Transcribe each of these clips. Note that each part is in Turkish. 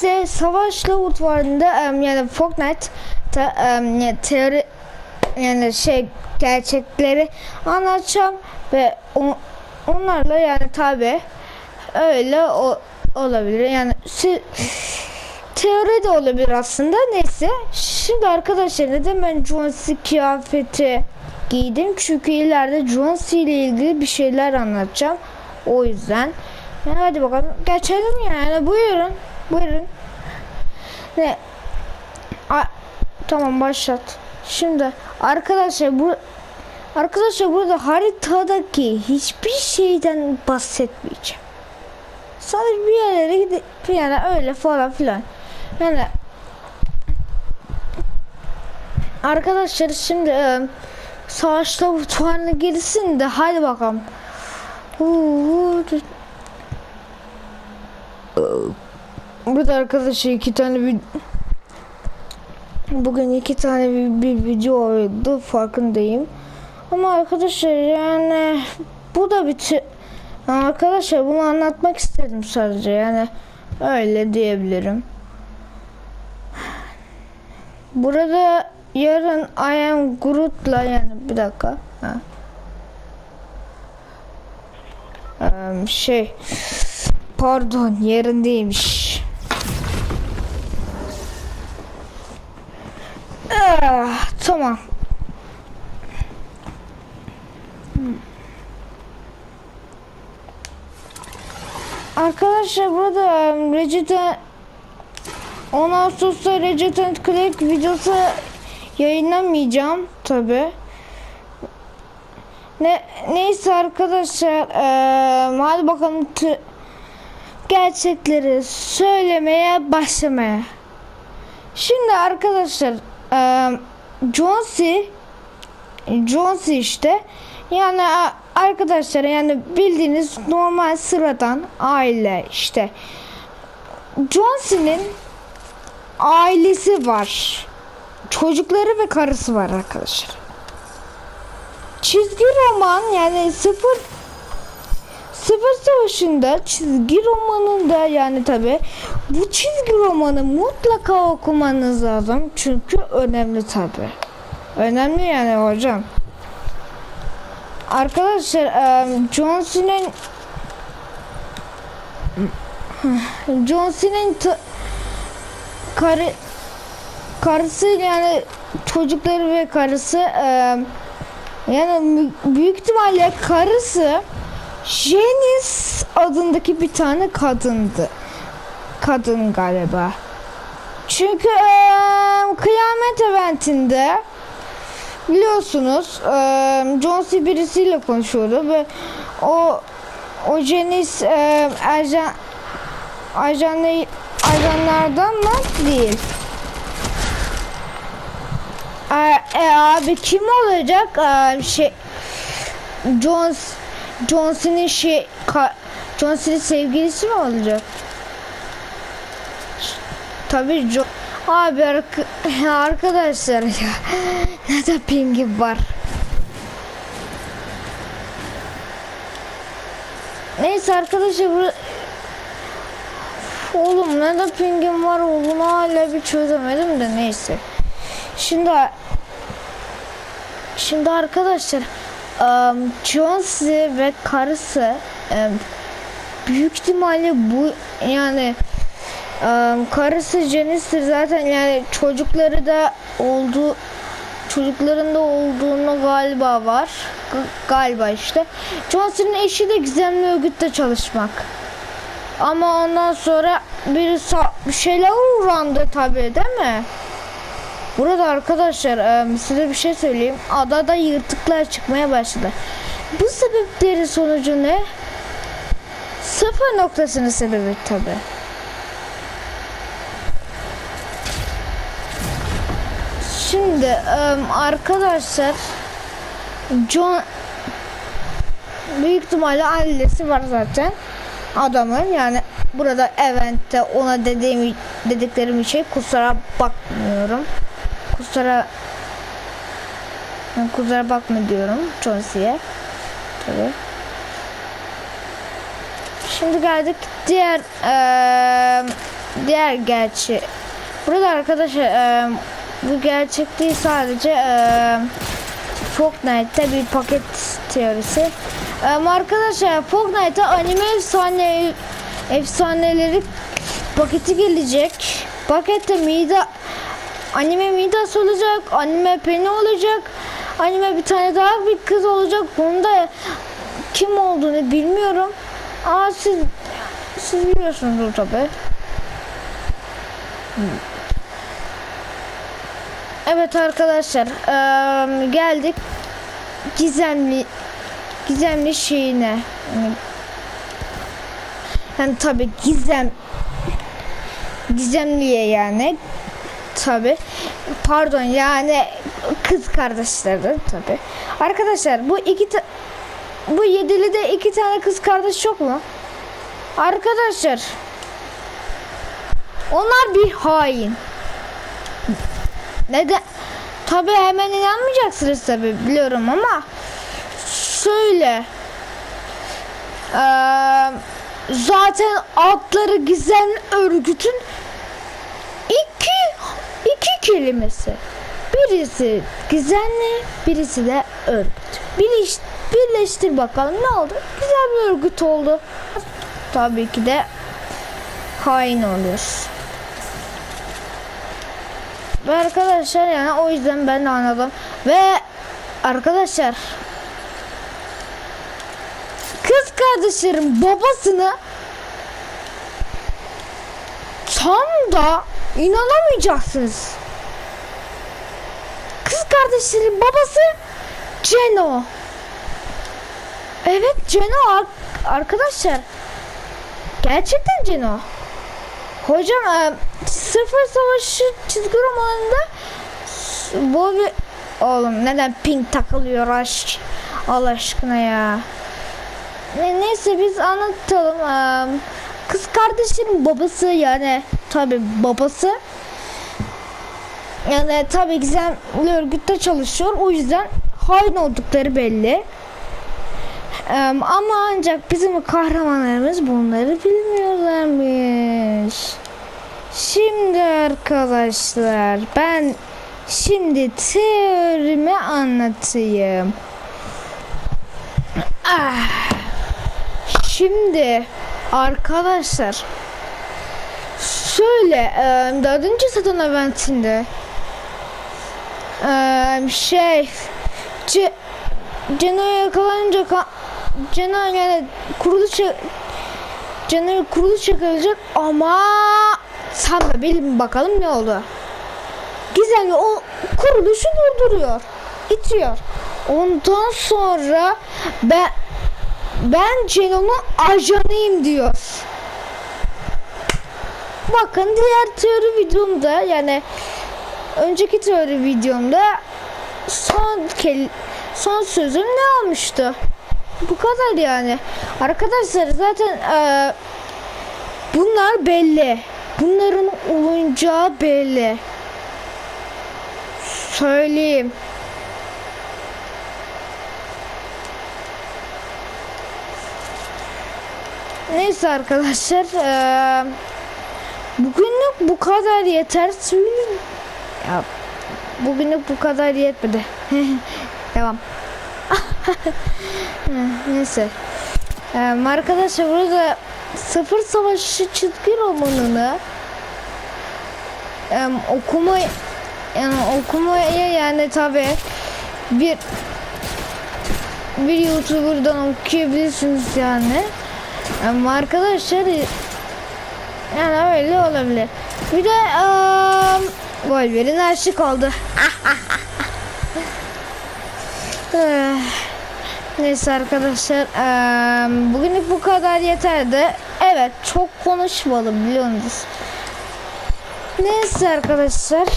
size savaşla utvarında em, yani Fortnite'ta yani teori yani şey gerçekleri anlatacağım ve o- onlarla yani tabi öyle o, olabilir. Yani si- teori de olabilir aslında. Neyse şimdi arkadaşlar neden ben John kıyafeti giydim? Çünkü ileride John ile ilgili bir şeyler anlatacağım. O yüzden. Yani hadi bakalım geçelim yani. Buyurun buyurun. Ne? A- tamam başlat. Şimdi arkadaşlar bu arkadaşlar burada haritadaki hiçbir şeyden bahsetmeyeceğim. Sadece bir yerlere gidip yani öyle falan filan. Yani arkadaşlar şimdi e, savaşta mutfağına girsin de hadi bakalım Huu, Burada arkadaşlar iki tane bir bugün iki tane bir, bir video oldu farkındayım. Ama arkadaşlar yani bu da bir tü- arkadaşlar bunu anlatmak istedim sadece yani öyle diyebilirim. Burada yarın I am Groot'la yani bir dakika. Ha. Eee, şey pardon yerindeymiş. Ah, tamam. Hmm. Arkadaşlar burada Resident 10 Ağustos'ta Resident Click videosu yayınlamayacağım tabi. Ne neyse arkadaşlar eee hadi bakalım gerçekleri söylemeye başlamaya. Şimdi arkadaşlar eee John C işte yani arkadaşlar yani bildiğiniz normal sıradan aile işte John C'nin ailesi var. Çocukları ve karısı var arkadaşlar. Çizgi roman yani sıfır Sıfır Savaşı'nda çizgi romanında yani tabi bu çizgi romanı mutlaka okumanız lazım çünkü önemli tabi. Önemli yani hocam. Arkadaşlar em, John Cena'nın John Cena'nın karı karısı yani çocukları ve karısı yani büyük ihtimalle karısı Janice adındaki bir tane kadındı. Kadın galiba. Çünkü eee, kıyamet eventinde biliyorsunuz eee John C. birisiyle konuşuyordu ve o o Janice eee ajan ajan ajanlardan mı değil. E, e, abi kim olacak? E, şey John John Cena'nın şey ka, John Cena'nın sevgilisi mi olacak? Tabii John Abi ark- arkadaşlar ya ne de pingim var. Neyse arkadaşlar bu Oğlum ne de pingim var oğlum hala bir çözemedim de neyse. Şimdi Şimdi arkadaşlar um, C. ve karısı um, büyük ihtimalle bu yani um, karısı Janice'dir zaten yani çocukları da oldu çocukların da olduğunu galiba var G- galiba işte John C.'nin eşi de gizemli örgütte çalışmak ama ondan sonra bir bir şeyler uğrandı tabii değil mi? Burada arkadaşlar size bir şey söyleyeyim. Adada yırtıklar çıkmaya başladı. Bu sebeplerin sonucu ne? Sıfır noktasının sebebi tabi. Şimdi arkadaşlar John büyük ihtimalle ailesi var zaten adamın yani burada eventte ona dediğim dediklerim şey kusura bakmıyorum kusura kusura bakma diyorum Chauncey'e tabi şimdi geldik diğer eee diğer gerçi. Burada arkadaşlar e, bu gerçek değil sadece e, Fortnite'te bir paket teorisi. E, arkadaşlar Fortnite'a anime efsane efsaneleri paketi gelecek. Pakette Mida anime Midas olacak, anime Penny olacak, anime bir tane daha bir kız olacak. Bunda kim olduğunu bilmiyorum. Aa siz siz biliyorsunuz tabi. Evet arkadaşlar geldik gizemli gizemli şeyine. Yani tabi gizem gizemliye yani tabi pardon yani kız kardeşlerden tabi arkadaşlar bu iki bu yedili de iki tane kız kardeş yok mu? Arkadaşlar onlar bir hain. Neden? Tabi hemen inanmayacaksınız tabi biliyorum ama şöyle eee, zaten adları gizem örgütün kelimesi. Birisi gizemli, birisi de örgüt. Birleş, birleştir bakalım ne oldu? Güzel bir örgüt oldu. Tabii ki de hain oluyor. Ve arkadaşlar yani o yüzden ben de anladım. Ve arkadaşlar kız kardeşlerin babasını tam da inanamayacaksınız. Kardeşlerin babası Ceno. Evet Ceno ar- arkadaşlar. Gerçekten Ceno. Hocam e, Sıfır Savaşı çizgi romanında bu bir... Oğlum neden pink takılıyor aşk? Allah aşkına ya. Ne, neyse biz anlatalım. Ee, kız kardeşlerin babası yani tabi babası yani tabi gizemli örgütte çalışıyor. O yüzden hain oldukları belli. Ama ancak bizim kahramanlarımız bunları bilmiyorlarmış. Şimdi arkadaşlar ben şimdi teorimi anlatayım. Ah. Şimdi arkadaşlar şöyle e, dördüncü sezon eventinde e, şey C Ceno'ya yakalanınca ka- yani kuruluş Ceno kuruluş yakalayacak ama sen de bilin bakalım ne oldu. Gizemli o kuruluşu durduruyor. itiyor. Ondan sonra ben ben Ceno'nun ajanıyım diyor. Bakın diğer teori videomda yani önceki teori videomda son kel son sözüm ne olmuştu? Bu kadar yani. Arkadaşlar zaten e, bunlar belli. Bunların olunacağı belli. Söyleyeyim. Neyse arkadaşlar eee, bugünlük bu kadar yeter. Ya, bugünlük bu kadar yetmedi. Devam. Neyse. Eee, arkadaşlar burada Sıfır Savaşı çizgi romanını eee, okuma yani okumaya yani tabi bir bir youtuberdan okuyabilirsiniz yani. Ama arkadaşlar yani öyle olabilir. Bir de um, Wolverine aşık oldu. Eh, Neyse arkadaşlar bugünlük bu kadar yeterdi. Evet çok konuşmadım biliyorsunuz. Neyse arkadaşlar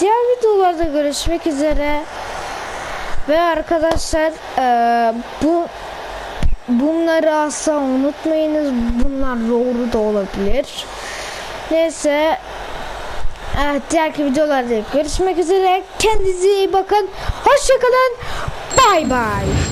diğer videolarda görüşmek üzere. Ve arkadaşlar bu bunları asla unutmayınız. Bunlar doğru da olabilir. Neyse. Evet, videolarda görüşmek üzere. Kendinize iyi bakın. Hoşçakalın. Bay bay.